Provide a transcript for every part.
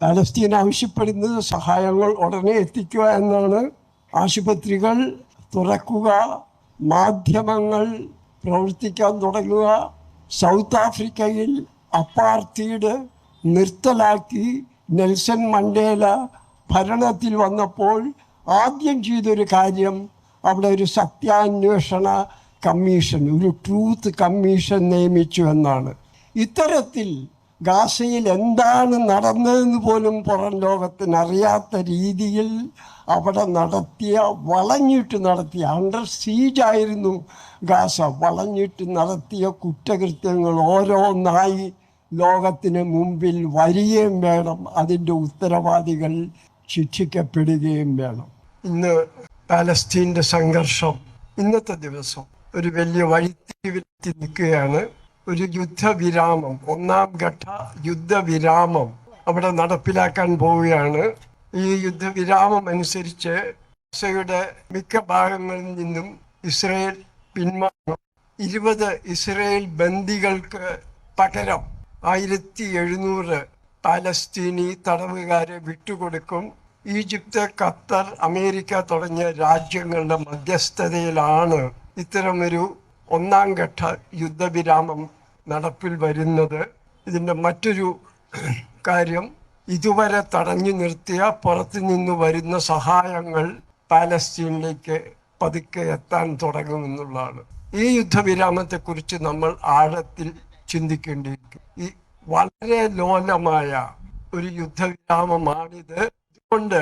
Palestine ആവശ്യപ്പെടുന്നത് സഹായങ്ങൾ ഉടനെ എത്തിക്കുക എന്നാണ് ആശുപത്രികൾ തുറക്കുക മാധ്യമങ്ങൾ പ്രവർത്തിക്കാൻ തുടങ്ങുക സൗത്ത് ആഫ്രിക്കയിൽ അപ്പാർത്തീഡ് നിർത്തലാക്കി നെൽസൺ മണ്ടേല ഭരണത്തിൽ വന്നപ്പോൾ ആദ്യം ചെയ്തൊരു കാര്യം അവിടെ ഒരു സത്യാന്വേഷണ കമ്മീഷൻ ഒരു ട്രൂത്ത് കമ്മീഷൻ നിയമിച്ചു എന്നാണ്. ഇത്തരത്തിൽ ഗാസയിൽ എന്താണ് നടന്നതെന്ന് പോലും പുറം ലോകത്തിന് അറിയാത്ത രീതിയിൽ അവിടെ നടത്തിയ വളഞ്ഞിട്ട് നടത്തിയ അണ്ടർ സീജായിരുന്നു ഗാസ. വളഞ്ഞിട്ട് നടത്തിയ കുറ്റകൃത്യങ്ങൾ ഓരോന്നായി ലോകത്തിന് മുമ്പിൽ വരികയും വേണം. അതിന്റെ ഉത്തരവാദികൾ ശിക്ഷിക്കപ്പെടുകയും വേണം. ഇന്ന് പാലസ്തീന്റെ സംഘർഷം ഇന്നത്തെ ദിവസം ഒരു വലിയ വഴിത്തിരിവിലെത്തി നിൽക്കുകയാണ് ഒരു യുദ്ധവിരാമം ഒന്നാം ഘട്ട യുദ്ധവിരാമം അവിടെ നടപ്പിലാക്കാൻ പോവുകയാണ്. ഈ യുദ്ധവിരാമം അനുസരിച്ച് ഗസയുടെ മിക്ക ഭാഗങ്ങളിൽ നിന്നും ഇസ്രയേൽ പിന്മാറും ഇരുപത് ഇസ്രയേൽ ബന്ദികൾക്ക് പകരം ആയിരത്തി എഴുന്നൂറ് പാലസ്തീനി തടവുകാരെ വിട്ടുകൊടുക്കും. ഈജിപ്ത് ഖത്തർ അമേരിക്ക തുടങ്ങിയ രാജ്യങ്ങളുടെ മധ്യസ്ഥതയിലാണ് ഇത്തരമൊരു ഒന്നാം ഘട്ട യുദ്ധവിരാമം നടപ്പിൽ വരുന്നത്. ഇതിന്റെ മറ്റൊരു കാര്യം ഇതുവരെ തടഞ്ഞു നിർത്തിയ പുറത്തു നിന്ന് വരുന്ന സഹായങ്ങൾ പാലസ്തീനിലേക്ക് പതുക്കെ എത്താൻ തുടങ്ങുമെന്നുള്ളതാണ് ഈ യുദ്ധവിരാമത്തെക്കുറിച്ച് നമ്മൾ ആഴത്തിൽ ചിന്തിക്കേണ്ടിയിരിക്കും. ഈ വളരെ ലോലമായ ഒരു യുദ്ധവിരാമമാണിത്. അതുകൊണ്ട്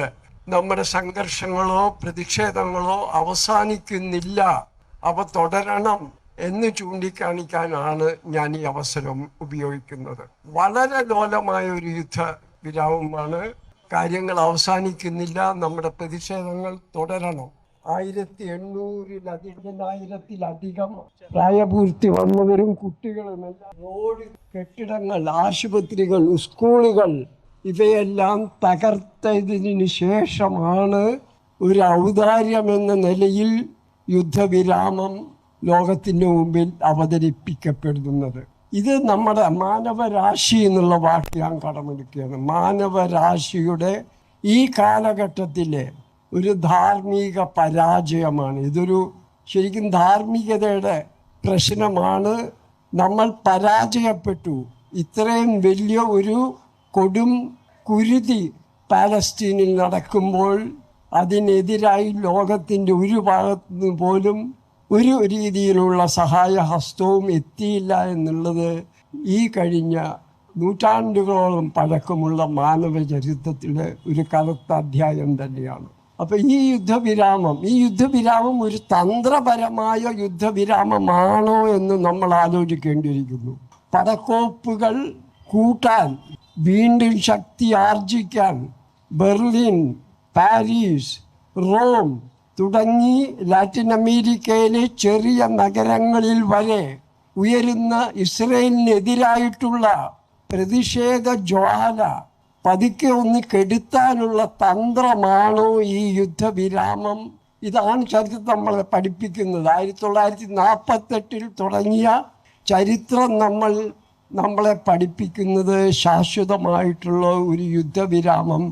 നമ്മുടെ സംഘർഷങ്ങളോ പ്രതിഷേധങ്ങളോ അവസാനിക്കുന്നില്ല. അവ തുടരണം. എന്ന് ചൂണ്ടിക്കാണിക്കാനാണ് ഞാൻ ഈ അവസരം ഉപയോഗിക്കുന്നത്. വളരെ ലോലമായ ഒരു യുദ്ധ വിരാമമാണ് കാര്യങ്ങൾ അവസാനിക്കുന്നില്ല. നമ്മുടെ പ്രതിഷേധങ്ങൾ തുടരണം. ആയിരത്തി എണ്ണൂറിലധികം പ്രായപൂർത്തി വന്നവരും കുട്ടികളുമെല്ലാം റോഡ് കെട്ടിടങ്ങൾ ആശുപത്രികൾ സ്കൂളുകൾ ഇവയെല്ലാം തകർത്തതിന് ശേഷമാണ് ഒരു ഔദാര്യം എന്ന നിലയിൽ യുദ്ധവിരാമം ലോകത്തിന്റെ മുമ്പിൽ അവതരിപ്പിക്കപ്പെടുന്നത്. ഇത് നമ്മുടെ മാനവരാശി എന്നുള്ള വാക്ക് ഞാൻ കടമെടുക്കുകയാണ്. മാനവരാശിയുടെ ഈ കാലഘട്ടത്തിലെ ഒരു ധാർമ്മിക പരാജയമാണ്. ഇതൊരു ശരിക്കും ധാർമ്മികതയുടെ പ്രശ്നമാണ്. നമ്മൾ പരാജയപ്പെട്ടു. ഇത്രയും വലിയ ഒരു കൊടും കുരുതി പാലസ്തീനിൽ നടക്കുമ്പോൾ അതിനെതിരായി ലോകത്തിന്റെ ഒരു ഭാഗത്തു നിന്ന് പോലും ഒരു രീതിയിലുള്ള സഹായഹസ്തവും എത്തിയില്ല എന്നുള്ളത് ഈ കഴിഞ്ഞ നൂറ്റാണ്ടുകളോളം പഴക്കമുള്ള മാനവ ചരിത്രത്തിലെ ഒരു കറുത്ത അധ്യായം തന്നെയാണ്. അപ്പോൾ ഈ യുദ്ധവിരാമം ഈ യുദ്ധവിരാമം ഒരു തന്ത്രപരമായ യുദ്ധവിരാമമാണോ എന്ന് നമ്മൾ ആലോചിക്കേണ്ടിയിരിക്കുന്നു. പടക്കോപ്പുകൾ കൂട്ടാൻ വീണ്ടും ശക്തി ആർജിക്കാൻ ബെർലിൻ പാരീസ് റോം തുടങ്ങി ലാറ്റിൻ അമേരിക്കയിലെ ചെറിയ നഗരങ്ങളിൽ വരെ ഉയരുന്ന ഇസ്രയേലിനെതിരായിട്ടുള്ള പ്രതിഷേധ ജ്വാല പതുക്കെ ഒന്ന് കെടുത്താനുള്ള തന്ത്രമാണോ ഈ യുദ്ധവിരാമം? ഇതാണ് ചരിത്രം നമ്മളെ പഠിപ്പിക്കുന്നത്. ആയിരത്തി തൊള്ളായിരത്തി നാൽപ്പത്തെട്ടിൽ തുടങ്ങിയ ചരിത്രം നമ്മൾ നമ്മളെ പഠിപ്പിക്കുന്നത് ശാശ്വതമായിട്ടുള്ള ഒരു യുദ്ധവിരാമം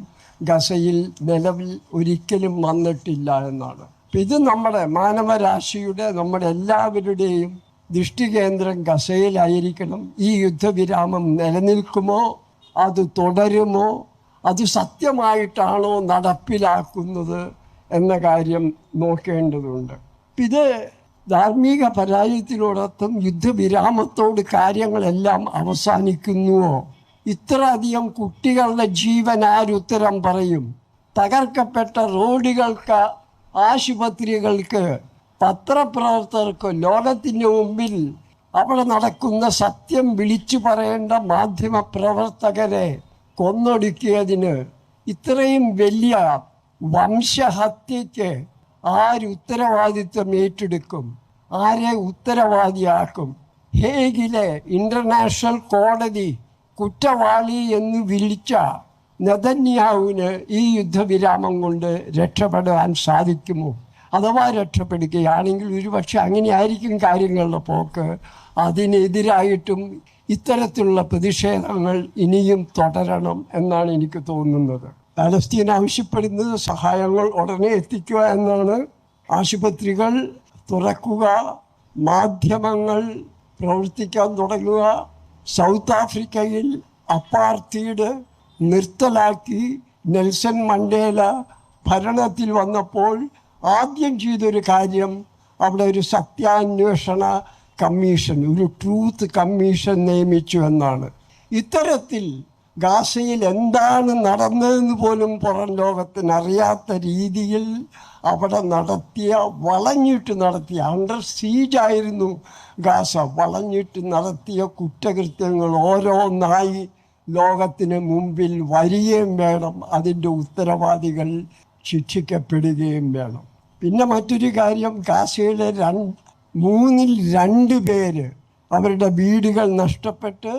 ഗസയിൽ നിലവിൽ ഒരിക്കലും വന്നിട്ടില്ല എന്നാണ്. ഇത് നമ്മുടെ മാനവരാശിയുടെ നമ്മുടെ എല്ലാവരുടെയും ദൃഷ്ടികേന്ദ്രം ഗസയിലായിരിക്കണം. ഈ യുദ്ധവിരാമം നിലനിൽക്കുമോ? അത് തുടരുമോ? അത് സത്യമായിട്ടാണോ നടപ്പിലാക്കുന്നത് എന്ന കാര്യം നോക്കേണ്ടതുണ്ട്. ഇത് ധാർമ്മിക പരാജയത്തിനോടൊപ്പം യുദ്ധവിരാമത്തോട് കാര്യങ്ങളെല്ലാം അവസാനിക്കുന്നുവോ? ഇത്ര അധികം കുട്ടികളുടെ ജീവൻ ആരുത്തരം പറയും? തകർക്കപ്പെട്ട റോഡുകൾക്ക് ആശുപത്രികൾക്ക് പത്രപ്രവർത്തകർക്ക് ലോകത്തിന് മുമ്പിൽ അവിടെ നടക്കുന്ന സത്യം വിളിച്ചു പറയേണ്ട മാധ്യമ പ്രവർത്തകരെ കൊന്നൊടുക്കിയതിന് ഇത്രയും വലിയ വംശഹത്യയ്ക്ക് ആരുത്തരവാദിത്വം ഏറ്റെടുക്കും? ആരെ ഉത്തരവാദിയാക്കും? ഹേഗിലെ ഇന്റർനാഷണൽ കോടതി കുറ്റവാളി എന്ന് വിളിച്ച നദന്യാവിന് ഈ യുദ്ധവിരാമം കൊണ്ട് രക്ഷപ്പെടാൻ സാധിക്കുമോ? അഥവാ രക്ഷപ്പെടുകയാണെങ്കിൽ ഒരുപക്ഷെ അങ്ങനെ ആയിരിക്കും കാര്യങ്ങളുടെ പോക്ക്. അതിനെതിരായിട്ടും ഇത്തരത്തിലുള്ള പ്രതിഷേധങ്ങൾ ഇനിയും തുടരണം എന്നാണ് എനിക്ക് തോന്നുന്നത്. പാലസ്തീൻ ആവശ്യപ്പെടുന്നത് സഹായങ്ങൾ ഉടനെ എത്തിക്കുക എന്നാണ്. ആശുപത്രികൾ തുറക്കുക മാധ്യമങ്ങൾ പ്രവർത്തിക്കാൻ തുടങ്ങുക സൗത്ത് ആഫ്രിക്കയിൽ അപ്പാർത്തീഡ് നിർത്തലാക്കി നെൽസൺ മണ്ടേല ഭരണത്തിൽ വന്നപ്പോൾ ആദ്യം ചെയ്തൊരു കാര്യം അവിടെ ഒരു സത്യാന്വേഷണ കമ്മീഷൻ ഒരു ട്രൂത്ത് കമ്മീഷൻ നിയമിച്ചു എന്നാണ്. ഇത്തരത്തിൽ ഗാസയിൽ എന്താണ് നടന്നതെന്ന് പോലും പുറം ലോകത്തിന് അറിയാത്ത രീതിയിൽ അവിടെ നടത്തിയ വളഞ്ഞിട്ട് നടത്തിയ അണ്ടർ സീജായിരുന്നു ഗാസ. വളഞ്ഞിട്ട് നടത്തിയ കുറ്റകൃത്യങ്ങൾ ഓരോന്നായി ലോകത്തിന് മുമ്പിൽ വരികയും വേണം. അതിന്റെ ഉത്തരവാദികൾ ശിക്ഷിക്കപ്പെടുകയും വേണം. പിന്നെ മറ്റൊരു കാര്യം ഗാസയിലെ രണ്ട് മൂന്നിൽ രണ്ട് പേര് അവരുടെ വീടുകൾ നഷ്ടപ്പെട്ട്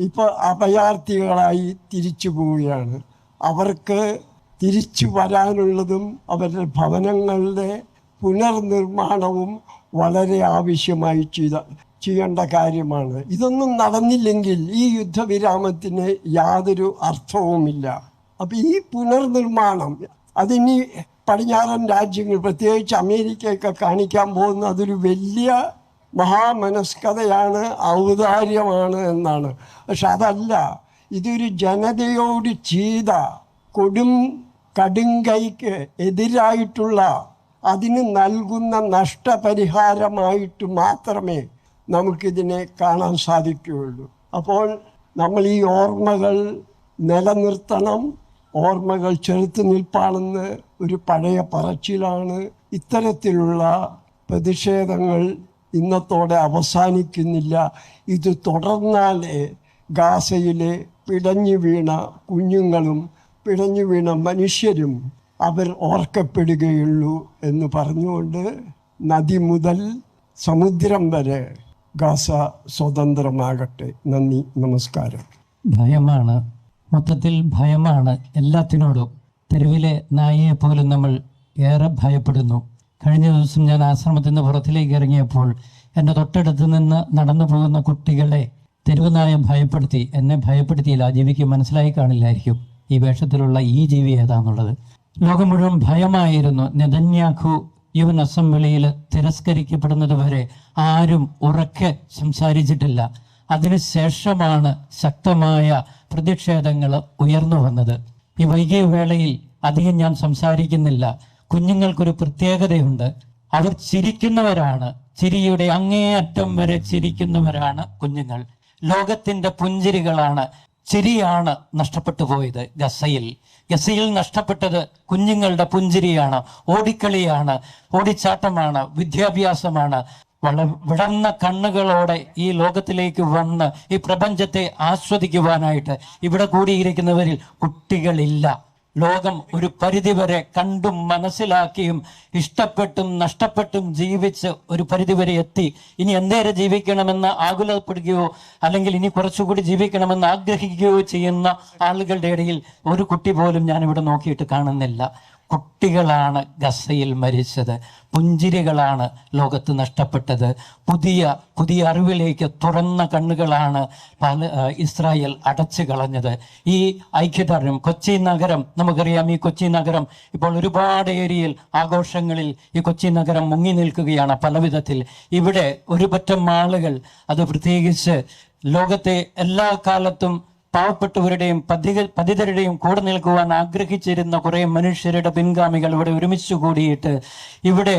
ഇപ്പോൾ അഭയാർത്ഥികളായി തിരിച്ചു പോവുകയാണ്. അവർക്ക് തിരിച്ചു വരാനുള്ളതും അവരുടെ ഭവനങ്ങളുടെ പുനർനിർമ്മാണവും വളരെ ആവശ്യമായി ചെയ്ത ചെയ്യേണ്ട കാര്യമാണ്. ഇതൊന്നും നടന്നില്ലെങ്കിൽ ഈ യുദ്ധവിരാമത്തിന് യാതൊരു അർത്ഥവുമില്ല. അപ്പം ഈ പുനർനിർമ്മാണം അതിനി പടിഞ്ഞാറൻ രാജ്യങ്ങൾ പ്രത്യേകിച്ച് അമേരിക്കയൊക്കെ കാണിക്കാൻ പോകുന്ന അതൊരു വലിയ മഹാമനസ്കതയാണ് ഔദാര്യമാണ് എന്നാണ്. പക്ഷെ അതല്ല ഇതൊരു ജനതയോട് ചെയ്ത കൊടും കടുങ്കൈക്ക് എതിരായിട്ടുള്ള അതിന് നൽകുന്ന നഷ്ടപരിഹാരമായിട്ട് മാത്രമേ നമുക്കിതിനെ കാണാൻ സാധിക്കുകയുള്ളൂ. അപ്പോൾ നമ്മൾ ഈ ഓർമ്മകൾ നിലനിർത്തണം. ഓർമ്മകൾ ചെറുത്ത് നിൽപ്പാണെന്ന് ഒരു പഴയ പറച്ചിലാണ്. ഇത്തരത്തിലുള്ള പ്രതിഷേധങ്ങൾ ഇന്നത്തോടെ അവസാനിക്കുന്നില്ല. ഇത് തുടർന്നാലേ ഗാസയിലെ പിടഞ്ഞു വീണ കുഞ്ഞുങ്ങളും പിടഞ്ഞു വീണ മനുഷ്യരും അവർ ഓർക്കപ്പെടുകയുള്ളൂ എന്ന് പറഞ്ഞുകൊണ്ട് നദി മുതൽ സമുദ്രം വരെ ഗാസ സ്വതന്ത്രമാകട്ടെ. നന്ദി നമസ്കാരം. ഭയമാണ്. മൊത്തത്തിൽ ഭയമാണ് എല്ലാത്തിനോടും. തെരുവിലെ നായയെ പോലും നമ്മൾ ഏറെ ഭയപ്പെടുന്നു. കഴിഞ്ഞ ദിവസം ഞാൻ ആശ്രമത്തിൽ നിന്ന് പുറത്തിലേക്ക് ഇറങ്ങിയപ്പോൾ എന്റെ തൊട്ടടുത്ത് നിന്ന് നടന്നു പോകുന്ന കുട്ടികളെ തെരുവ് നായ ഭയപ്പെടുത്തി എന്നെ ഭയപ്പെടുത്തിയില്ല. ആ ജീവിക്ക് മനസ്സിലായി കാണില്ലായിരിക്കും. ഈ വേഷത്തിലുള്ള ഈ ജീവി ഏതാന്നുള്ളത്. ലോകം മുഴുവൻ ഭയമായിരുന്നു. നെതന്യാഖു യുവൻ അസംബ്ലിയിൽ തിരസ്കരിക്കപ്പെടുന്നത് വരെ ആരും ഉറക്കെ സംസാരിച്ചിട്ടില്ല. അതിനുശേഷമാണ് ശക്തമായ പ്രതിഷേധങ്ങൾ ഉയർന്നു വന്നത്. ഈ വൈകിയ വേളയിൽ അധികം ഞാൻ സംസാരിക്കുന്നില്ല. കുഞ്ഞുങ്ങൾക്കൊരു പ്രത്യേകതയുണ്ട്. അവർ ചിരിക്കുന്നവരാണ്. ചിരിയുടെ അങ്ങേയറ്റം വരെ ചിരിക്കുന്നവരാണ് കുഞ്ഞുങ്ങൾ. ലോകത്തിന്റെ പുഞ്ചിരികളാണ്. ചിരിയാണ് നഷ്ടപ്പെട്ടു പോയത് ഗസയിൽ. ഗസയിൽ നഷ്ടപ്പെട്ടത് കുഞ്ഞുങ്ങളുടെ പുഞ്ചിരിയാണ്. ഓടിക്കളിയാണ്. ഓടിച്ചാട്ടമാണ്. വിദ്യാഭ്യാസമാണ്. വള വിടർന്ന കണ്ണുകളോടെ ഈ ലോകത്തിലേക്ക് വന്ന് ഈ പ്രപഞ്ചത്തെ ആസ്വദിക്കുവാനായിട്ട് ഇവിടെ കൂടിയിരിക്കുന്നവരിൽ കുട്ടികളില്ല. ലോകം ഒരു പരിധിവരെ കണ്ടും മനസ്സിലാക്കിയും ഇഷ്ടപ്പെട്ടും നഷ്ടപ്പെട്ടും ജീവിച്ച് ഒരു പരിധിവരെ എത്തി. ഇനി എന്തേരെ ജീവിക്കണമെന്ന് ആകുലപ്പെടുകയോ അല്ലെങ്കിൽ ഇനി കുറച്ചുകൂടി ജീവിക്കണമെന്ന് ആഗ്രഹിക്കുകയോ ചെയ്യുന്ന ആളുകളുടെ ഇടയിൽ ഒരു കുട്ടി പോലും ഞാനിവിടെ നോക്കിയിട്ട് കാണുന്നില്ല. കുട്ടികളാണ് ഗസയിൽ മരിച്ചത്. പുഞ്ചിരികളാണ് ലോകത്ത് നഷ്ടപ്പെട്ടത്. പുതിയ പുതിയ അറിവിലേക്ക് തുറന്ന കണ്ണുകളാണ് പല ഇസ്രായേൽ അടച്ചു കളഞ്ഞത്. ഈ ഐക്യദാർഢ്യം കൊച്ചി നഗരം നമുക്കറിയാം ഈ കൊച്ചി നഗരം ഇപ്പോൾ ഒരുപാട് ഏരിയയിൽ ആഘോഷങ്ങളിൽ ഈ കൊച്ചി നഗരം മുങ്ങി നിൽക്കുകയാണ് പല വിധത്തിൽ. ഇവിടെ ഒരുപറ്റം ആളുകൾ അത് പ്രത്യേകിച്ച് ലോകത്തെ എല്ലാ കാലത്തും പാവപ്പെട്ടവരുടെയും പതിക പതിതരുടെയും കൂടെ നിൽക്കുവാൻ ആഗ്രഹിച്ചിരുന്ന കുറെ മനുഷ്യരുടെ പിൻഗാമികൾ ഇവിടെ ഒരുമിച്ച് കൂടിയിട്ട് ഇവിടെ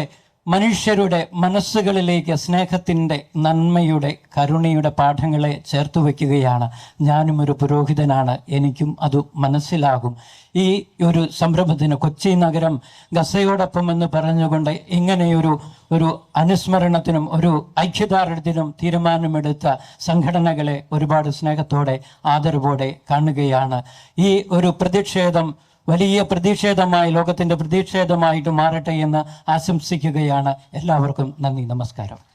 മനുഷ്യരുടെ മനസ്സുകളിലേക്ക് സ്നേഹത്തിന്റെ നന്മയുടെ കരുണയുടെ പാഠങ്ങളെ ചേർത്ത് വയ്ക്കുകയാണ്. ഞാനും ഒരു പുരോഹിതനാണ്. എനിക്കും അത് മനസ്സിലാകും. ഈ ഒരു സംരംഭത്തിന് കൊച്ചി നഗരം ഗസയോടൊപ്പം എന്ന് പറഞ്ഞുകൊണ്ട് ഇങ്ങനെയൊരു ഒരു അനുസ്മരണത്തിനും ഒരു ഐക്യദാർഢ്യത്തിനും തീരുമാനമെടുത്ത സംഘടനകളെ ഒരുപാട് സ്നേഹത്തോടെ ആദരവോടെ കാണുകയാണ്. ഈ ഒരു പ്രതിഷേധം വലിയ പ്രതിഷേധമായി ലോകത്തിന്റെ പ്രതിഷേധമായിട്ട് മാറട്ടെ എന്ന് ആശംസിക്കുകയാണ്. എല്ലാവർക്കും നന്ദി നമസ്കാരം.